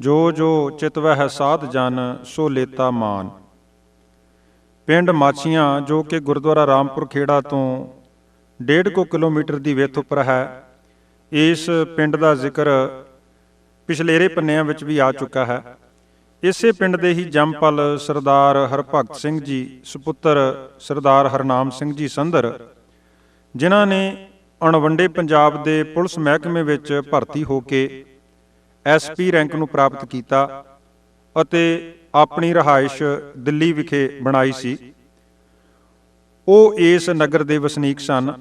ਜੋ ਜੋ ਚਿਤਵਹਿ ਸਾਧ ਜਨ, ਸੋ ਲੇਤਾ ਮਾਨ। ਪਿੰਡ ਮਾਛੀਆਂ, ਜੋ ਕਿ ਗੁਰਦੁਆਰਾ ਰਾਮਪੁਰ ਖੇੜਾ ਤੋਂ 1.5 ਕੁ ਕਿਲੋਮੀਟਰ ਦੀ ਵਿੱਥ ਉੱਪਰ ਹੈ, ਇਸ ਪਿੰਡ ਦਾ ਜ਼ਿਕਰ ਪਿਛਲੇਰੇ ਪੰਨਿਆਂ ਵਿੱਚ ਵੀ ਆ ਚੁੱਕਾ ਹੈ। ਇਸੇ ਪਿੰਡ ਦੇ ਹੀ ਜੰਮਪਲ ਸਰਦਾਰ ਹਰਭਗਤ ਸਿੰਘ ਜੀ, ਸੁਪੁੱਤਰ ਸਰਦਾਰ ਹਰਨਾਮ ਸਿੰਘ ਜੀ ਸੰਧਰ, ਜਿਨ੍ਹਾਂ ਨੇ ਅਣਵੰਡੇ ਪੰਜਾਬ ਦੇ ਪੁਲਿਸ ਮਹਿਕਮੇ ਵਿੱਚ ਭਰਤੀ ਹੋ ਕੇ ਐਸਪੀ ਰੈਂਕ ਨੂੰ ਪ੍ਰਾਪਤ ਕੀਤਾ ਅਤੇ ਆਪਣੀ ਰਹਾਇਸ਼ ਦਿੱਲੀ ਵਿਖੇ ਬਣਾਈ ਸੀ। ਉਹ ਇਸ ਨਗਰ ਦੇ ਵਸਨੀਕ ਸਨ।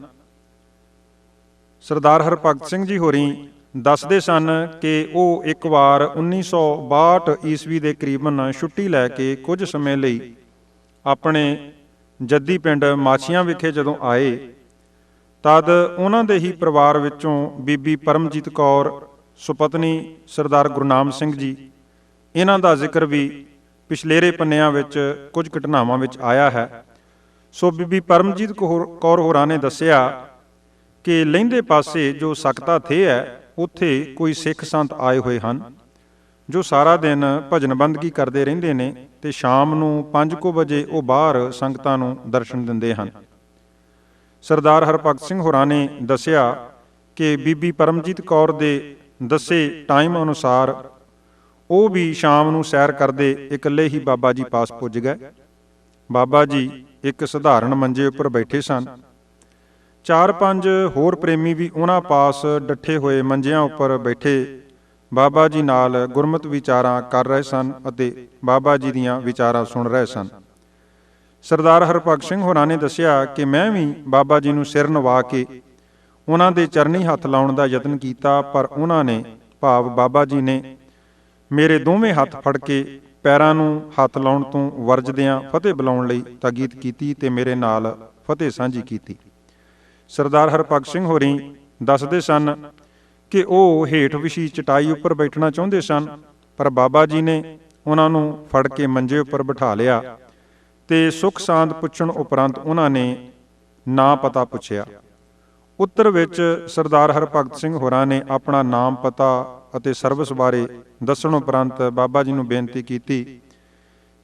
ਸਰਦਾਰ ਹਰਭਗਤ ਸਿੰਘ ਜੀ ਹੋਰੀ ਦੱਸਦੇ ਸਨ ਕਿ ਉਹ ਇੱਕ ਵਾਰ 1962 ਈਸਵੀ ਦੇ ਕਰੀਬਨ ਛੁੱਟੀ ਲੈ ਕੇ ਕੁਝ ਸਮੇਂ ਲਈ ਆਪਣੇ ਜੱਦੀ ਪਿੰਡ ਮਾਛੀਆਂ ਵਿਖੇ ਜਦੋਂ ਆਏ, ਤਦ ਉਹਨਾਂ ਦੇ ਹੀ ਪਰਿਵਾਰ ਵਿੱਚੋਂ ਬੀਬੀ ਪਰਮਜੀਤ ਕੌਰ ਸੁਪਤਨੀ ਸਰਦਾਰ ਗੁਰਨਾਮ ਸਿੰਘ ਜੀ। ਇਹਨਾਂ ਦਾ ਜ਼ਿਕਰ ਵੀ ਪਿਛਲੇਰੇ ਪੰਨਿਆਂ ਵਿੱਚ ਕੁਝ ਘਟਨਾਵਾਂ ਵਿੱਚ ਆਇਆ ਹੈ। ਸੋ ਬੀਬੀ ਪਰਮਜੀਤ ਕੌਰ ਕੌਰ ਹੋਰਾਂ ਨੇ ਦੱਸਿਆ ਕਿ ਲਹਿੰਦੇ ਪਾਸੇ ਜੋ ਸਕਤਾ ਥੇ ਹੈ, ਉੱਥੇ ਕੋਈ ਸਿੱਖ ਸੰਤ ਆਏ ਹੋਏ ਹਨ, ਜੋ ਸਾਰਾ ਦਿਨ ਭਜਨ ਬੰਦਗੀ ਕਰਦੇ ਰਹਿੰਦੇ ਨੇ ਤੇ ਸ਼ਾਮ ਨੂੰ 5:00 ਵਜੇ ਉਹ ਬਾਹਰ ਸੰਗਤਾਂ ਨੂੰ ਦਰਸ਼ਨ ਦਿੰਦੇ ਹਨ। ਸਰਦਾਰ ਹਰਭਗਤ ਸਿੰਘ ਹੋਰਾਂ ਨੇ ਦੱਸਿਆ ਕਿ ਬੀਬੀ ਪਰਮਜੀਤ ਕੌਰ ਦੇ ਦੱਸੇ ਟਾਈਮ ਅਨੁਸਾਰ ਉਹ ਵੀ ਸ਼ਾਮ ਨੂੰ ਸੈਰ ਕਰਦੇ ਇਕੱਲੇ ਹੀ ਬਾਬਾ ਜੀ ਪਾਸ ਪੁੱਜ ਗਏ। ਬਾਬਾ ਜੀ ਇੱਕ ਸਧਾਰਨ ਮੰਜੇ ਉੱਪਰ ਬੈਠੇ ਸਨ। ਚਾਰ ਪੰਜ ਹੋਰ ਪ੍ਰੇਮੀ ਵੀ ਉਹਨਾਂ ਪਾਸ ਡੱਠੇ ਹੋਏ ਮੰਜਿਆਂ ਉੱਪਰ ਬੈਠੇ ਬਾਬਾ ਜੀ ਨਾਲ ਗੁਰਮਤ ਵਿਚਾਰਾਂ ਕਰ ਰਹੇ ਸਨ ਅਤੇ ਬਾਬਾ ਜੀ ਦੀਆਂ ਵਿਚਾਰਾਂ ਸੁਣ ਰਹੇ ਸਨ। ਸਰਦਾਰ ਹਰਭਗਤ ਸਿੰਘ ਹੋਰਾਂ ਨੇ ਦੱਸਿਆ ਕਿ ਮੈਂ ਵੀ ਬਾਬਾ ਜੀ ਨੂੰ ਸਿਰ ਨਵਾ ਕੇ ਉਹਨਾਂ ਦੇ ਚਰਨੀ ਹੱਥ ਲਾਉਣ ਦਾ ਯਤਨ ਕੀਤਾ, ਪਰ ਉਹਨਾਂ ਨੇ ਭਾਵ ਬਾਬਾ ਜੀ ਨੇ ਮੇਰੇ ਦੋਵੇਂ ਹੱਥ ਫੜ ਕੇ ਪੈਰਾਂ ਨੂੰ ਹੱਥ ਲਾਉਣ ਤੋਂ ਵਰਜਦਿਆਂ ਫਤਿਹ ਬੁਲਾਉਣ ਲਈ ਤਾਕੀਦ ਕੀਤੀ ਤੇ ਮੇਰੇ ਨਾਲ ਫਤਿਹ ਸਾਂਝੀ ਕੀਤੀ। ਸਰਦਾਰ ਹਰਭਗਤ ਸਿੰਘ ਹੋਰੀ ਦੱਸਦੇ ਸਨ ਕਿ ਉਹ ਹੇਠ ਵਿਸ਼ੀ ਚਟਾਈ ਉੱਪਰ ਬੈਠਣਾ ਚਾਹੁੰਦੇ ਸਨ, ਪਰ ਬਾਬਾ ਜੀ ਨੇ ਉਹਨਾਂ ਨੂੰ ਫੜ ਕੇ ਮੰਜੇ ਉੱਪਰ ਬਿਠਾ ਲਿਆ ਤੇ ਸੁਖ ਸਾਂਦ ਪੁੱਛਣ ਉਪਰੰਤ ਉਹਨਾਂ ਨੇ ਨਾ ਪਤਾ ਪੁੱਛਿਆ। ਉੱਤਰ ਵਿੱਚ ਸਰਦਾਰ ਹਰਭਗਤ ਸਿੰਘ ਹੋਰਾਂ ਨੇ ਆਪਣਾ ਨਾਮ, ਪਤਾ ਅਤੇ ਸਰਵਿਸ ਬਾਰੇ ਦੱਸਣ ਉਪਰੰਤ ਬਾਬਾ ਜੀ ਨੂੰ ਬੇਨਤੀ ਕੀਤੀ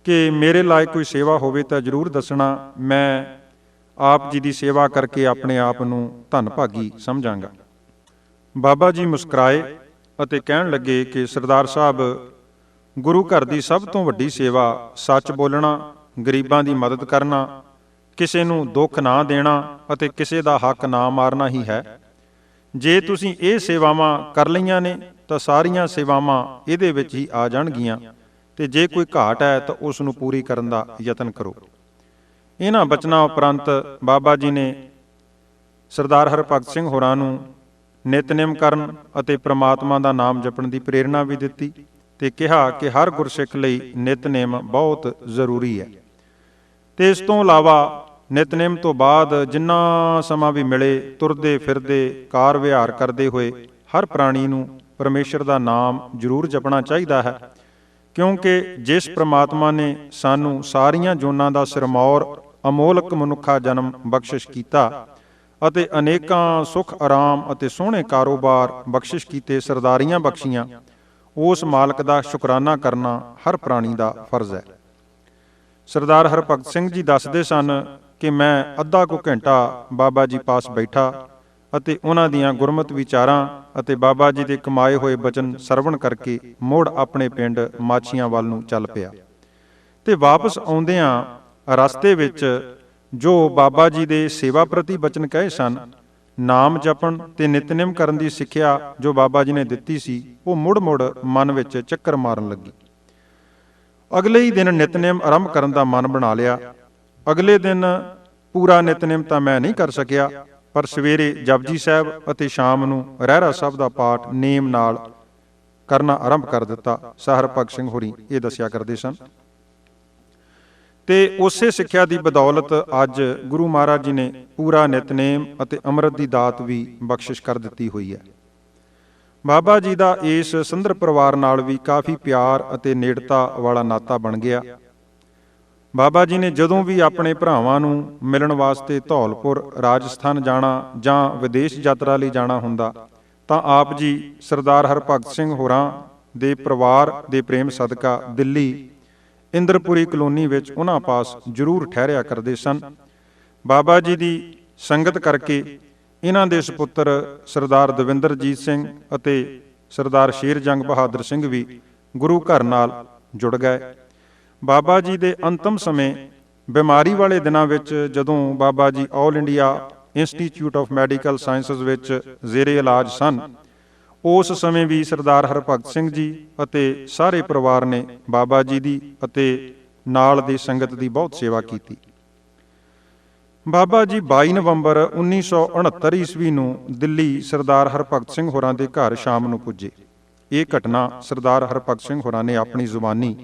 ਕਿ ਮੇਰੇ ਲਾਇਕ ਕੋਈ ਸੇਵਾ ਹੋਵੇ ਤਾਂ ਜਰੂਰ ਦੱਸਣਾ। ਮੈਂ ਆਪ ਜੀ ਦੀ ਸੇਵਾ ਕਰਕੇ ਆਪਣੇ ਆਪ ਨੂੰ ਧੰਨ ਭਾਗੀ ਸਮਝਾਂਗਾ। ਬਾਬਾ ਜੀ ਮੁਸਕਰਾਏ ਅਤੇ ਕਹਿਣ ਲੱਗੇ ਕਿ ਸਰਦਾਰ ਸਾਹਿਬ, ਗੁਰੂ ਘਰ ਦੀ ਸਭ ਤੋਂ ਵੱਡੀ ਸੇਵਾ ਸੱਚ ਬੋਲਣਾ, ਗਰੀਬਾਂ ਦੀ ਮਦਦ ਕਰਨਾ ਕਿਸੇ ਨੂੰ ਦੁੱਖ ਨਾ ਦੇਣਾ ਅਤੇ ਕਿਸੇ ਦਾ ਹੱਕ ਨਾ ਮਾਰਨਾ ਹੀ ਹੈ। ਜੇ ਤੁਸੀਂ ਇਹ ਸੇਵਾਵਾਂ ਕਰ ਲਈਆਂ ਨੇ, ਤਾਂ ਸਾਰੀਆਂ ਸੇਵਾਵਾਂ ਇਹਦੇ ਵਿੱਚ ਹੀ ਆ ਜਾਣਗੀਆਂ। ਤੇ ਜੇ ਕੋਈ ਘਾਟ ਹੈ, ਤਾਂ ਉਸ ਨੂੰ ਪੂਰੀ ਕਰਨ ਦਾ ਯਤਨ ਕਰੋ। ਇਹਨਾਂ ਬਚਨਾਂ ਉਪਰੰਤ ਬਾਬਾ ਜੀ ਨੇ ਸਰਦਾਰ ਹਰਭਗਤ ਸਿੰਘ ਹੋਰਾਂ ਨੂੰ ਨਿਤਨੇਮ ਕਰਨ ਅਤੇ ਪ੍ਰਮਾਤਮਾ ਦਾ ਨਾਮ ਜਪਣ ਦੀ ਪ੍ਰੇਰਣਾ ਵੀ ਦਿੱਤੀ ਤੇ ਕਿਹਾ ਕਿ ਹਰ ਗੁਰਸਿੱਖ ਲਈ ਨਿਤਨੇਮ ਬਹੁਤ ਜ਼ਰੂਰੀ ਹੈ। ਤੇ ਇਸ ਤੋਂ ਇਲਾਵਾ ਨਿਤਨੇਮ ਤੋਂ ਬਾਅਦ ਜਿੰਨਾ ਸਮਾਂ ਵੀ ਮਿਲੇ, ਤੁਰਦੇ ਫਿਰਦੇ, ਕਾਰ ਵਿਹਾਰ ਕਰਦੇ ਹੋਏ, ਹਰ ਪ੍ਰਾਣੀ ਨੂੰ ਪਰਮੇਸ਼ਰ ਦਾ ਨਾਮ ਜ਼ਰੂਰ ਜਪਣਾ ਚਾਹੀਦਾ ਹੈ। ਕਿਉਂਕਿ ਜਿਸ ਪ੍ਰਮਾਤਮਾ ਨੇ ਸਾਨੂੰ ਸਾਰੀਆਂ ਜੋਨਾਂ ਦਾ ਸਿਰਮੌਰ, ਅਮੋਲਕ ਮਨੁੱਖਾ ਜਨਮ ਬਖਸ਼ਿਸ਼ ਕੀਤਾ ਅਤੇ ਅਨੇਕਾਂ ਸੁਖ, ਆਰਾਮ ਅਤੇ ਸੋਹਣੇ ਕਾਰੋਬਾਰ ਬਖਸ਼ਿਸ਼ ਕੀਤੇ, ਸਰਦਾਰੀਆਂ ਬਖਸ਼ੀਆਂ, ਉਸ ਮਾਲਕ ਦਾ ਸ਼ੁਕਰਾਨਾ ਕਰਨਾ ਹਰ ਪ੍ਰਾਣੀ ਦਾ ਫਰਜ਼ ਹੈ। ਸਰਦਾਰ ਹਰਭਗਤ ਸਿੰਘ ਜੀ ਦੱਸਦੇ ਸਨ ਕਿ ਮੈਂ ਅੱਧਾ ਕੁ ਘੰਟਾ ਬਾਬਾ ਜੀ ਪਾਸ ਬੈਠਾ ਅਤੇ ਉਹਨਾਂ ਦੀਆਂ ਗੁਰਮਤ ਵਿਚਾਰਾਂ ਅਤੇ ਬਾਬਾ ਜੀ ਦੇ ਕਮਾਏ ਹੋਏ ਬਚਨ ਸਰਵਣ ਕਰਕੇ ਮੋੜ ਆਪਣੇ ਪਿੰਡ ਮਾਛੀਆਂ ਵੱਲ ਨੂੰ ਚੱਲ ਪਿਆ। ਤੇ ਵਾਪਸ ਆਉਂਦਿਆਂ ਰਸਤੇ ਵਿੱਚ ਜੋ ਬਾਬਾ ਜੀ ਦੇ ਸੇਵਾ ਪ੍ਰਤੀ ਬਚਨ ਕਹੇ ਸਨ, ਨਾਮ ਜਪਣ ਤੇ ਨਿਤਨੇਮ ਕਰਨ ਦੀ ਸਿੱਖਿਆ ਜੋ ਬਾਬਾ ਜੀ ਨੇ ਦਿੱਤੀ ਸੀ, ਉਹ ਮੁੜ-ਮੁੜ ਮਨ ਵਿੱਚ ਚੱਕਰ ਮਾਰਨ ਲੱਗੀ। ਅਗਲੇ ਹੀ ਦਿਨ ਨਿਤਨੇਮ ਆਰੰਭ ਕਰਨ ਦਾ ਮਨ ਬਣਾ ਲਿਆ ਅਗਲੇ ਦਿਨ ਪੂਰਾ ਨਿਤਨੇਮ ਤਾਂ ਮੈਂ ਨਹੀਂ ਕਰ ਸਕਿਆ, ਪਰ ਸਵੇਰੇ ਜਪਜੀ ਸਾਹਿਬ ਅਤੇ ਸ਼ਾਮ ਨੂੰ ਰਹਿਰਾ ਸਾਹਿਬ ਦਾ ਪਾਠ ਨੇਮ ਨਾਲ ਕਰਨਾ ਆਰੰਭ ਕਰ ਦਿੱਤਾ। ਸਾਹਰ ਭਗਤ ਸਿੰਘ ਹੋਰੀ ਇਹ ਦੱਸਿਆ ਕਰਦੇ ਸਨ। ਤੇ ਉਸੇ ਸਿੱਖਿਆ ਦੀ ਬਦੌਲਤ ਅੱਜ ਗੁਰੂ ਮਹਾਰਾਜ ਜੀ ਨੇ ਪੂਰਾ ਨਿਤਨੇਮ ਅਤੇ ਅੰਮ੍ਰਿਤ ਦੀ ਦਾਤ ਵੀ ਬਖਸ਼ਿਸ਼ ਕਰ ਦਿੱਤੀ ਹੋਈ ਹੈ। ਬਾਬਾ ਜੀ ਦਾ ਇਸ ਸੰਦਰ ਪਰਿਵਾਰ ਨਾਲ ਵੀ ਕਾਫੀ ਪਿਆਰ ਅਤੇ ਨੇੜਤਾ ਵਾਲਾ ਨਾਤਾ ਬਣ ਗਿਆ। ਬਾਬਾ ਜੀ ਨੇ ਜਦੋਂ ਵੀ ਆਪਣੇ ਭਰਾਵਾਂ ਨੂੰ ਮਿਲਣ ਵਾਸਤੇ ਧੌਲਪੁਰ, ਰਾਜਸਥਾਨ ਜਾਣਾ ਜਾਂ ਵਿਦੇਸ਼ ਯਾਤਰਾ ਲਈ ਜਾਣਾ ਹੁੰਦਾ, ਤਾਂ ਆਪ ਜੀ ਸਰਦਾਰ ਹਰਭਗਤ ਸਿੰਘ ਹੋਰਾਂ ਦੇ ਪਰਿਵਾਰ ਦੇ ਪ੍ਰੇਮ ਸਦਕਾ ਦਿੱਲੀ, ਇੰਦਰਪੁਰੀ ਕਲੋਨੀ ਵਿੱਚ ਉਹਨਾਂ ਪਾਸ ਜ਼ਰੂਰ ਠਹਿਰਿਆ ਕਰਦੇ ਸਨ। ਬਾਬਾ ਜੀ ਦੀ ਸੰਗਤ ਕਰਕੇ ਇਹਨਾਂ ਦੇ ਸੁਪੁੱਤਰ ਸਰਦਾਰ ਦਵਿੰਦਰਜੀਤ ਸਿੰਘ ਅਤੇ ਸਰਦਾਰ ਸ਼ੇਰ ਜੰਗ ਬਹਾਦਰ ਸਿੰਘ ਵੀ ਗੁਰੂ ਘਰ ਨਾਲ ਜੁੜ ਗਏ। ਬਾਬਾ ਜੀ ਦੇ ਅੰਤਮ ਸਮੇਂ, ਬਿਮਾਰੀ ਵਾਲੇ ਦਿਨਾਂ ਵਿੱਚ ਜਦੋਂ Baba ji All India Institute of Medical Sciences ਵਿੱਚ ਜ਼ੇਰੇ ਇਲਾਜ ਸਨ, ਉਸ ਸਮੇਂ ਵੀ ਸਰਦਾਰ ਹਰਭਗਤ ਸਿੰਘ ਜੀ ਅਤੇ ਸਾਰੇ ਪਰਿਵਾਰ ਨੇ ਬਾਬਾ ਜੀ ਦੀ ਅਤੇ ਨਾਲ ਦੀ ਸੰਗਤ ਦੀ ਬਹੁਤ ਸੇਵਾ ਕੀਤੀ। ਬਾਬਾ ਜੀ 22 ਨਵੰਬਰ 1969 ਈਸਵੀ ਨੂੰ ਦਿੱਲੀ ਸਰਦਾਰ ਹਰਭਗਤ ਸਿੰਘ ਹੋਰਾਂ ਦੇ ਘਰ ਸ਼ਾਮ ਨੂੰ ਪੁੱਜੇ। ਇਹ ਘਟਨਾ ਸਰਦਾਰ ਹਰਭਗਤ ਸਿੰਘ ਹੋਰਾਂ ਨੇ ਆਪਣੀ ਜ਼ੁਬਾਨੀ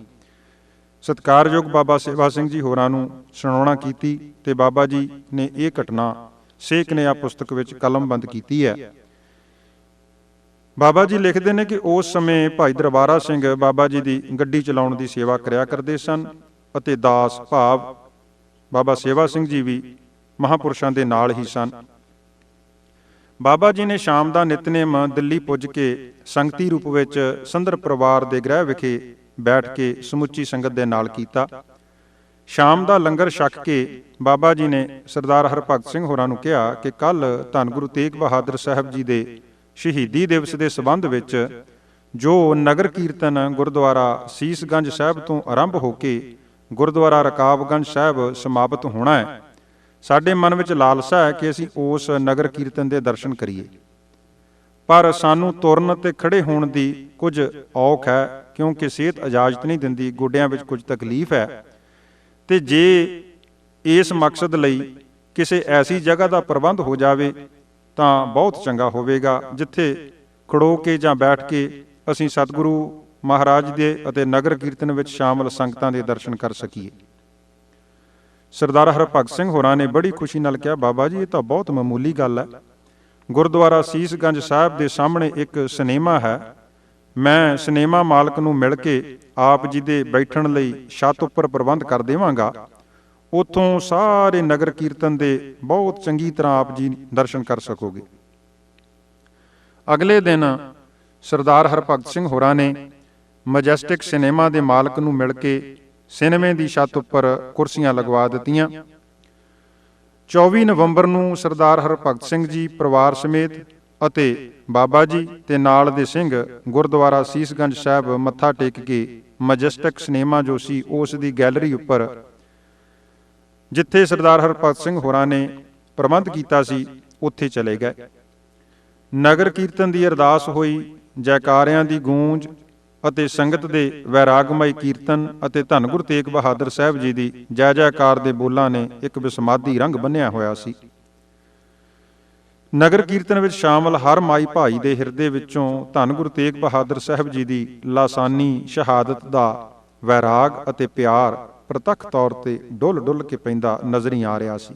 ਸਤਿਕਾਰਯੋਗ ਬਾਬਾ ਸੇਵਾ ਸਿੰਘ ਜੀ ਹੋਰਾਂ ਨੂੰ ਸੁਣਾਉਣਾ ਕੀਤੀ ਤੇ ਬਾਬਾ ਜੀ ਨੇ ਇਹ ਘਟਨਾ ਸੇਖ ਨੇ ਆ ਪੁਸਤਕ ਵਿੱਚ ਕਲਮਬੰਦ ਕੀਤੀ ਹੈ। ਬਾਬਾ ਜੀ ਲਿਖਦੇ ਨੇ ਕਿ ਉਸ ਸਮੇਂ ਭਾਈ ਦਰਬਾਰਾ ਸਿੰਘ ਬਾਬਾ ਜੀ ਦੀ ਗੱਡੀ ਚਲਾਉਣ ਦੀ ਸੇਵਾ ਕਰਿਆ ਕਰਦੇ ਸਨ ਅਤੇ ਦਾਸ ਭਾਵ ਬਾਬਾ ਸੇਵਾ ਸਿੰਘ ਜੀ ਵੀ ਮਹਾਪੁਰਸ਼ਾਂ ਦੇ ਨਾਲ ਹੀ ਸਨ। ਬਾਬਾ ਜੀ ਨੇ ਸ਼ਾਮ ਦਾ ਨਿਤਨੇਮ ਦਿੱਲੀ ਪੁੱਜ ਕੇ ਸੰਗਤੀ ਰੂਪ ਵਿੱਚ ਸੰਦਰ ਪਰਿਵਾਰ ਦੇ ਗ੍ਰਹਿ ਵਿਖੇ ਬੈਠ ਕੇ ਸਮੁੱਚੀ ਸੰਗਤ ਦੇ ਨਾਲ ਕੀਤਾ। ਸ਼ਾਮ ਦਾ ਲੰਗਰ ਛਕ ਕੇ ਬਾਬਾ ਜੀ ਨੇ ਸਰਦਾਰ ਹਰਭਗਤ ਸਿੰਘ ਹੋਰਾਂ ਨੂੰ ਕਿਹਾ ਕਿ ਕੱਲ ਧੰਨ ਗੁਰੂ ਤੇਗ ਬਹਾਦਰ ਸਾਹਿਬ ਜੀ ਦੇ ਸ਼ਹੀਦੀ ਦਿਵਸ ਦੇ ਸਬੰਧ ਵਿੱਚ ਜੋ ਨਗਰ ਕੀਰਤਨ ਗੁਰਦੁਆਰਾ ਸੀਸਗੰਜ ਸਾਹਿਬ ਤੋਂ ਆਰੰਭ ਹੋ ਕੇ ਗੁਰਦੁਆਰਾ ਰਕਾਬਗੰਜ ਸਾਹਿਬ ਸਮਾਪਤ ਹੋਣਾ ਹੈ, ਸਾਡੇ ਮਨ ਵਿੱਚ ਲਾਲਸਾ ਹੈ ਕਿ ਅਸੀਂ ਉਸ ਨਗਰ ਕੀਰਤਨ ਦੇ ਦਰਸ਼ਨ ਕਰੀਏ। ਪਰ ਸਾਨੂੰ ਤੁਰਨ ਤੇ ਖੜੇ ਹੋਣ ਦੀ ਕੁਝ ਔਖ ਹੈ। ਕਿਉਂਕਿ ਸਿਹਤ ਇਜਾਜ਼ਤ ਨਹੀਂ ਦਿੰਦੀ, ਗੋਡਿਆਂ ਵਿੱਚ ਕੁਝ ਤਕਲੀਫ ਹੈ। ਤੇ ਜੇ ਇਸ ਮਕਸਦ ਲਈ ਕਿਸੇ ਐਸੀ ਜਗ੍ਹਾ ਦਾ ਪ੍ਰਬੰਧ ਹੋ ਜਾਵੇ, ਤਾਂ ਬਹੁਤ ਚੰਗਾ ਹੋਵੇਗਾ, ਜਿੱਥੇ ਖੜੋ ਕੇ ਜਾਂ ਬੈਠ ਕੇ ਅਸੀਂ ਸਤਿਗੁਰੂ ਮਹਾਰਾਜ ਦੇ ਅਤੇ ਨਗਰ ਕੀਰਤਨ ਵਿੱਚ ਸ਼ਾਮਲ ਸੰਗਤਾਂ ਦੇ ਦਰਸ਼ਨ ਕਰ ਸਕੀਏ। ਸਰਦਾਰ ਹਰਭਗਤ ਸਿੰਘ ਹੋਰਾਂ ਨੇ ਬੜੀ ਖੁਸ਼ੀ ਨਾਲ ਕਿਹਾ, ਬਾਬਾ ਜੀ, ਇਹ ਤਾਂ ਬਹੁਤ ਮਾਮੂਲੀ ਗੱਲ ਹੈ। ਗੁਰਦੁਆਰਾ ਸੀਸਗੰਜ ਸਾਹਿਬ ਦੇ ਸਾਹਮਣੇ ਇੱਕ ਸਿਨੇਮਾ ਹੈ। ਮੈਂ ਸਿਨੇਮਾ ਮਾਲਕ ਨੂੰ ਮਿਲ ਕੇ ਆਪ ਜੀ ਦੇ ਬੈਠਣ ਲਈ ਛੱਤ ਉੱਪਰ ਪ੍ਰਬੰਧ ਕਰ ਦੇਵਾਂਗਾ। ਉਥੋਂ ਸਾਰੇ ਨਗਰ ਕੀਰਤਨ ਦੇ ਬਹੁਤ ਚੰਗੀ ਤਰ੍ਹਾਂ ਆਪ ਜੀ ਦਰਸ਼ਨ ਕਰ ਸਕੋਗੇ। ਅਗਲੇ ਦਿਨ ਸਰਦਾਰ ਹਰਭਗਤ ਸਿੰਘ ਹੋਰਾਂ ਨੇ ਮਜੈਸਟਿਕ ਸਿਨੇਮਾ ਦੇ ਮਾਲਕ ਨੂੰ ਮਿਲ ਕੇ ਸਿਨੇਮੇ ਦੀ ਛੱਤ ਉੱਪਰ ਕੁਰਸੀਆਂ ਲਗਵਾ ਦਿੱਤੀਆਂ। 24 ਨਵੰਬਰ ਨੂੰ ਸਰਦਾਰ ਹਰਭਗਤ ਸਿੰਘ ਜੀ ਪਰਿਵਾਰ ਸਮੇਤ ਅਤੇ ਬਾਬਾ ਜੀ ਤੇ ਨਾਲ ਦੇ ਸਿੰਘ ਗੁਰਦੁਆਰਾ ਸੀਸਗੰਜ ਸਾਹਿਬ ਮੱਥਾ ਟੇਕ ਕੇ ਮਜੈਸਟਿਕ ਸਿਨੇਮਾ ਜੋ ਸੀ ਉਸ ਦੀ ਗੈਲਰੀ ਉੱਪਰ, ਜਿੱਥੇ ਸਰਦਾਰ ਹਰਭਗਤ ਸਿੰਘ ਹੋਰਾਂ ਨੇ ਪ੍ਰਬੰਧ ਕੀਤਾ ਸੀ, ਉੱਥੇ ਚਲੇ ਗਏ। ਨਗਰ ਕੀਰਤਨ ਦੀ ਅਰਦਾਸ ਹੋਈ, ਜੈਕਾਰਿਆਂ ਦੀ ਗੂੰਜ ਅਤੇ ਸੰਗਤ ਦੇ ਵੈਰਾਗਮਈ ਕੀਰਤਨ ਅਤੇ ਧੰਨ ਗੁਰੂ ਤੇਗ ਬਹਾਦਰ ਸਾਹਿਬ ਜੀ ਦੀ ਜੈ ਜੈਕਾਰ ਦੇ ਬੋਲਾਂ ਨੇ ਇੱਕ ਵਿਸਮਾਦੀ ਰੰਗ ਬੰਨਿਆ ਹੋਇਆ ਸੀ। ਨਗਰ ਕੀਰਤਨ ਵਿੱਚ ਸ਼ਾਮਲ ਹਰ ਮਾਈ ਭਾਈ ਦੇ ਹਿਰਦੇ ਵਿੱਚੋਂ ਧੰਨ ਗੁਰੂ ਤੇਗ ਬਹਾਦਰ ਸਾਹਿਬ ਜੀ ਦੀ ਲਾਸਾਨੀ ਸ਼ਹਾਦਤ ਦਾ ਵੈਰਾਗ ਅਤੇ ਪਿਆਰ ਪ੍ਰਤੱਖ ਤੌਰ ਤੇ ਡੁੱਲ ਡੁੱਲ ਕੇ ਪੈਂਦਾ ਨਜ਼ਰੀ ਆ ਰਿਹਾ ਸੀ।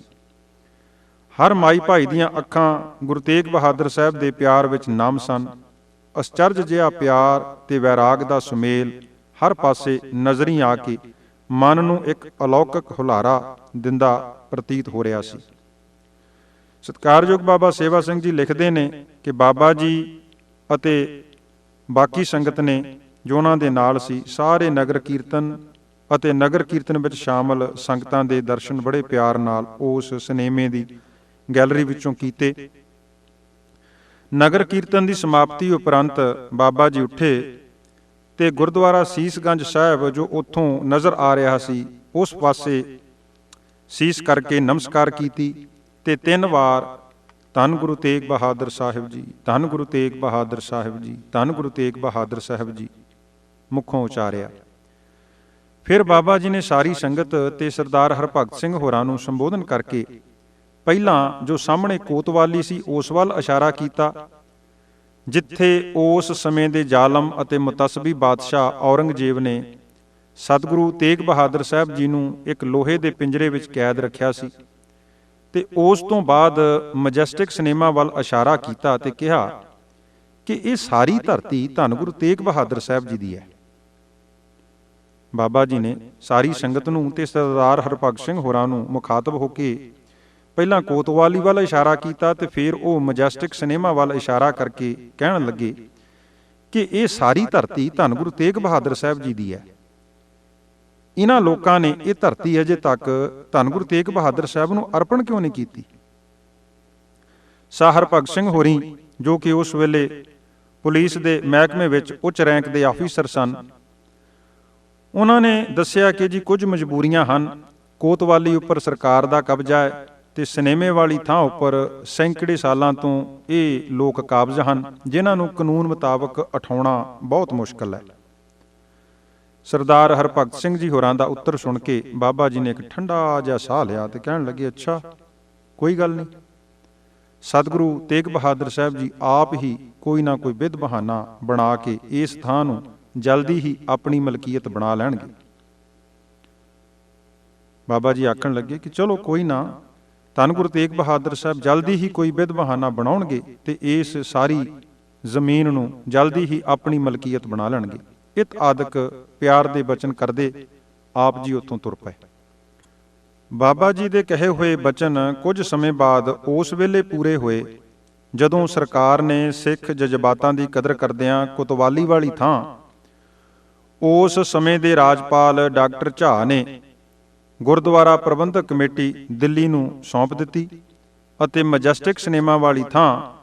ਹਰ ਮਾਈ ਭਾਈ ਦੀਆਂ ਅੱਖਾਂ ਗੁਰੂ ਤੇਗ ਬਹਾਦਰ ਸਾਹਿਬ ਦੇ ਪਿਆਰ ਵਿੱਚ ਨਮ ਸਨ। ਅਸਚਰਜ ਜਿਹਾ ਪਿਆਰ ਤੇ ਵੈਰਾਗ ਦਾ ਸੁਮੇਲ ਹਰ ਪਾਸੇ ਨਜ਼ਰੀ ਆ ਕੇ ਮਨ ਨੂੰ ਇੱਕ ਅਲੌਕਿਕ ਹੁਲਾਰਾ ਦਿੰਦਾ ਪ੍ਰਤੀਤ ਹੋ ਰਿਹਾ ਸੀ। ਸਤਿਕਾਰਯੋਗ ਬਾਬਾ ਸੇਵਾ ਸਿੰਘ ਜੀ ਲਿਖਦੇ ਨੇ ਕਿ ਬਾਬਾ ਜੀ ਅਤੇ ਬਾਕੀ ਸੰਗਤ ਨੇ ਜੋ ਉਹਨਾਂ ਦੇ ਨਾਲ ਸੀ, ਸਾਰੇ ਨਗਰ ਕੀਰਤਨ ਅਤੇ ਨਗਰ ਕੀਰਤਨ ਵਿੱਚ ਸ਼ਾਮਲ ਸੰਗਤਾਂ ਦੇ ਦਰਸ਼ਨ ਬੜੇ ਪਿਆਰ ਨਾਲ ਉਸ ਸਿਨੇਮੇ ਦੀ ਗੈਲਰੀ ਵਿੱਚੋਂ ਕੀਤੇ। ਨਗਰ ਕੀਰਤਨ ਦੀ ਸਮਾਪਤੀ ਉਪਰੰਤ ਬਾਬਾ ਜੀ ਉੱਠੇ ਤੇ ਗੁਰਦੁਆਰਾ ਸੀਸਗੰਜ ਸਾਹਿਬ ਜੋ ਉੱਥੋਂ ਨਜ਼ਰ ਆ ਰਿਹਾ ਸੀ, ਉਸ ਪਾਸੇ ਸੀਸ ਕਰਕੇ ਨਮਸਕਾਰ ਕੀਤੀ। ਤੇ ਤਿੰਨ ਵਾਰ ਧੰਨ ਗੁਰੂ ਤੇਗ ਬਹਾਦਰ ਸਾਹਿਬ ਜੀ, ਧੰਨ ਗੁਰੂ ਤੇਗ ਬਹਾਦਰ ਸਾਹਿਬ ਜੀ, ਧੰਨ ਗੁਰੂ ਤੇਗ ਬਹਾਦਰ ਸਾਹਿਬ ਜੀ ਮੁਖੋਂ ਉਚਾਰਿਆ। ਫਿਰ ਬਾਬਾ ਜੀ ਨੇ ਸਾਰੀ ਸੰਗਤ ਤੇ ਸਰਦਾਰ ਹਰਭਗਤ ਸਿੰਘ ਹੋਰਾਂ ਨੂੰ ਸੰਬੋਧਨ ਕਰਕੇ ਪਹਿਲਾਂ ਜੋ ਸਾਹਮਣੇ ਕੋਤਵਾਲੀ ਸੀ, ਉਸ ਵੱਲ ਇਸ਼ਾਰਾ ਕੀਤਾ, ਜਿੱਥੇ ਉਸ ਸਮੇਂ ਦੇ ਜ਼ਾਲਮ ਅਤੇ ਮੁਤਸਬੀ ਬਾਦਸ਼ਾਹ ਔਰੰਗਜ਼ੇਬ ਨੇ ਸਤਿਗੁਰੂ ਤੇਗ ਬਹਾਦਰ ਸਾਹਿਬ ਜੀ ਨੂੰ ਇੱਕ ਲੋਹੇ ਦੇ ਪਿੰਜਰੇ ਵਿੱਚ ਕੈਦ ਰੱਖਿਆ ਸੀ। ਤੇ ਉਸ ਤੋਂ ਬਾਅਦ ਮੈਜੈਸਟਿਕ ਸਿਨੇਮਾ ਵੱਲ ਇਸ਼ਾਰਾ ਕੀਤਾ ਤੇ ਕਿਹਾ ਕਿ ਇਹ ਸਾਰੀ ਧਰਤੀ ਧੰਨ ਗੁਰੂ ਤੇਗ ਬਹਾਦਰ ਸਾਹਿਬ ਜੀ ਦੀ ਹੈ। ਬਾਬਾ ਜੀ ਨੇ ਸਾਰੀ ਸੰਗਤ ਨੂੰ ਤੇ ਸਰਦਾਰ ਹਰਭਗਤ ਸਿੰਘ ਹੋਰਾਂ ਨੂੰ ਮੁਖਾਤਬ ਹੋ ਕੇ ਪਹਿਲਾਂ ਕੋਤਵਾਲੀ ਵੱਲ ਇਸ਼ਾਰਾ ਕੀਤਾ ਤੇ ਫਿਰ ਉਹ ਮੈਜੈਸਟਿਕ ਸਿਨੇਮਾ ਵੱਲ ਇਸ਼ਾਰਾ ਕਰਕੇ ਕਹਿਣ ਲੱਗੇ ਕਿ ਇਹ ਸਾਰੀ ਧਰਤੀ ਧੰਨ ਗੁਰੂ ਤੇਗ ਬਹਾਦਰ ਸਾਹਿਬ ਜੀ ਦੀ ਹੈ। ਇਹਨਾਂ ਲੋਕਾਂ ਨੇ ਇਹ ਧਰਤੀ ਅਜੇ ਤੱਕ ਧੰਨ ਗੁਰੂ ਤੇਗ ਬਹਾਦਰ ਸਾਹਿਬ ਨੂੰ ਅਰਪਣ ਕਿਉਂ ਨਹੀਂ ਕੀਤੀ? ਸਾਹਰ ਭਗਤ ਸਿੰਘ ਹੋਰੀ, ਜੋ ਕਿ ਉਸ ਵੇਲੇ ਪੁਲਿਸ ਦੇ ਮਹਿਕਮੇ ਵਿੱਚ ਉੱਚ ਰੈਂਕ ਦੇ ਆਫੀਸਰ ਸਨ, ਉਹਨਾਂ ਨੇ ਦੱਸਿਆ ਕਿ ਜੀ ਕੁਝ ਮਜਬੂਰੀਆਂ ਹਨ। ਕੋਤਵਾਲੀ ਉੱਪਰ ਸਰਕਾਰ ਦਾ ਕਬਜ਼ਾ ਹੈ ਤੇ ਸਿਨੇਮੇ ਵਾਲੀ ਥਾਂ ਉੱਪਰ ਸੈਂਕੜੇ ਸਾਲਾਂ ਤੋਂ ਇਹ ਲੋਕ ਕਾਬਜ਼ ਹਨ, ਜਿਨ੍ਹਾਂ ਨੂੰ ਕਾਨੂੰਨ ਮੁਤਾਬਕ ਉਠਾਉਣਾ ਬਹੁਤ ਮੁਸ਼ਕਲ ਹੈ। ਸਰਦਾਰ ਹਰਭਗਤ ਸਿੰਘ ਜੀ ਹੋਰਾਂ ਦਾ ਉੱਤਰ ਸੁਣ ਕੇ ਬਾਬਾ ਜੀ ਨੇ ਇੱਕ ਠੰਡਾ ਜਿਹਾ ਸਾਹ ਲਿਆ ਤੇ ਕਹਿਣ ਲੱਗੇ, ਅੱਛਾ, ਕੋਈ ਗੱਲ ਨਹੀਂ। ਸਤਿਗੁਰੂ ਤੇਗ ਬਹਾਦਰ ਸਾਹਿਬ ਜੀ ਆਪ ਹੀ ਕੋਈ ਨਾ ਕੋਈ ਵਿਧ ਬਹਾਨਾ ਬਣਾ ਕੇ ਇਸ ਥਾਂ ਨੂੰ ਜਲਦੀ ਹੀ ਆਪਣੀ ਮਲਕੀਅਤ ਬਣਾ ਲੈਣਗੇ। ਬਾਬਾ ਜੀ ਆਖਣ ਲੱਗੇ ਕਿ ਚਲੋ ਕੋਈ ਨਾ, ਧੰਨ ਗੁਰੂ ਤੇਗ ਬਹਾਦਰ ਸਾਹਿਬ ਜਲਦੀ ਹੀ ਕੋਈ ਵਿਧ ਬਹਾਨਾ ਬਣਾਉਣਗੇ ਤੇ ਇਸ ਸਾਰੀ ਜ਼ਮੀਨ ਨੂੰ ਜਲਦੀ ਹੀ ਆਪਣੀ ਮਲਕੀਅਤ ਬਣਾ ਲੈਣਗੇ। ਇਤ ਆਦਿਕ ਪਿਆਰ ਦੇ ਬਚਨ ਕਰਦੇ ਆਪ ਜੀ ਉੱਥੋਂ ਤੁਰ ਪਏ। ਬਾਬਾ ਜੀ ਦੇ ਕਹੇ ਹੋਏ ਬਚਨ ਕੁਝ ਸਮੇਂ ਬਾਅਦ ਉਸ ਵੇਲੇ ਪੂਰੇ ਹੋਏ, ਜਦੋਂ ਸਰਕਾਰ ਨੇ ਸਿੱਖ ਜਜ਼ਬਾਤਾਂ ਦੀ ਕਦਰ ਕਰਦਿਆਂ ਕੁਤਵਾਲੀ ਵਾਲੀ ਥਾਂ, ਉਸ ਸਮੇਂ ਦੇ ਰਾਜਪਾਲ ਡਾਕਟਰ ਝਾ ਨੇ ਗੁਰਦੁਆਰਾ ਪ੍ਰਬੰਧਕ ਕਮੇਟੀ ਦਿੱਲੀ ਨੂੰ ਸੌਂਪ ਦਿੱਤੀ ਅਤੇ ਮੈਜੈਸਟਿਕ ਸਿਨੇਮਾ ਵਾਲੀ ਥਾਂ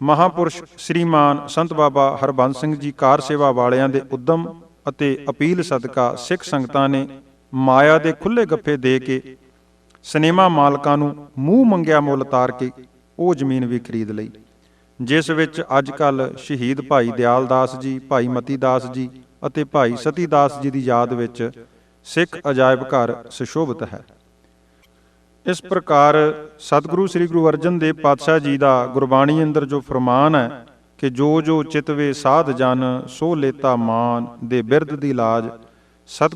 ਮਹਾਪੁਰਸ਼ ਸ੍ਰੀਮਾਨ ਸੰਤ ਬਾਬਾ ਹਰਬੰਸ ਸਿੰਘ ਜੀ ਕਾਰ ਸੇਵਾ ਵਾਲਿਆਂ ਦੇ ਉਦਮ ਅਤੇ ਅਪੀਲ ਸਦਕਾ ਸਿੱਖ ਸੰਗਤਾਂ ਨੇ ਮਾਇਆ ਦੇ ਖੁੱਲੇ ਗੱਫੇ ਦੇ ਕੇ ਸਿਨੇਮਾ ਮਾਲਕਾਂ ਨੂੰ ਮੂੰਹ ਮੰਗਿਆ ਮੁੱਲ ਤਾਰ ਕੇ ਉਹ ਜ਼ਮੀਨ ਵੀ ਖਰੀਦ ਲਈ। ਜਿਸ ਵਿੱਚ ਅੱਜ ਕੱਲ ਸ਼ਹੀਦ ਭਾਈ ਦਿਆਲ ਦਾਸ ਜੀ, ਭਾਈ ਮਤੀ ਦਾਸ ਜੀ ਅਤੇ ਭਾਈ ਸਤੀ ਦਾਸ ਜੀ ਦੀ ਯਾਦ ਵਿੱਚ ਸਿੱਖ ਅਜਾਇਬ ਘਰ ਸੁਸ਼ੋਭਿਤ ਹੈ। ਇਸ ਪ੍ਰਕਾਰ ਸਤਿਗੁਰੂ ਸ੍ਰੀ ਗੁਰੂ ਅਰਜਨ ਦੇਵ ਪਾਤਸ਼ਾਹ ਜੀ ਦਾ ਗੁਰਬਾਣੀ ਅੰਦਰ ਜੋ ਫਰਮਾਨ ਹੈ ਕਿ ਜੋ ਜੋ ਚਿਤਵੇ ਸਾਧ ਜਨ, ਸੋ ਲੇਤਾ ਮਾਨ ਦੇ ਬਿਰਧ ਦੀ ਲਾਜ ਸਤ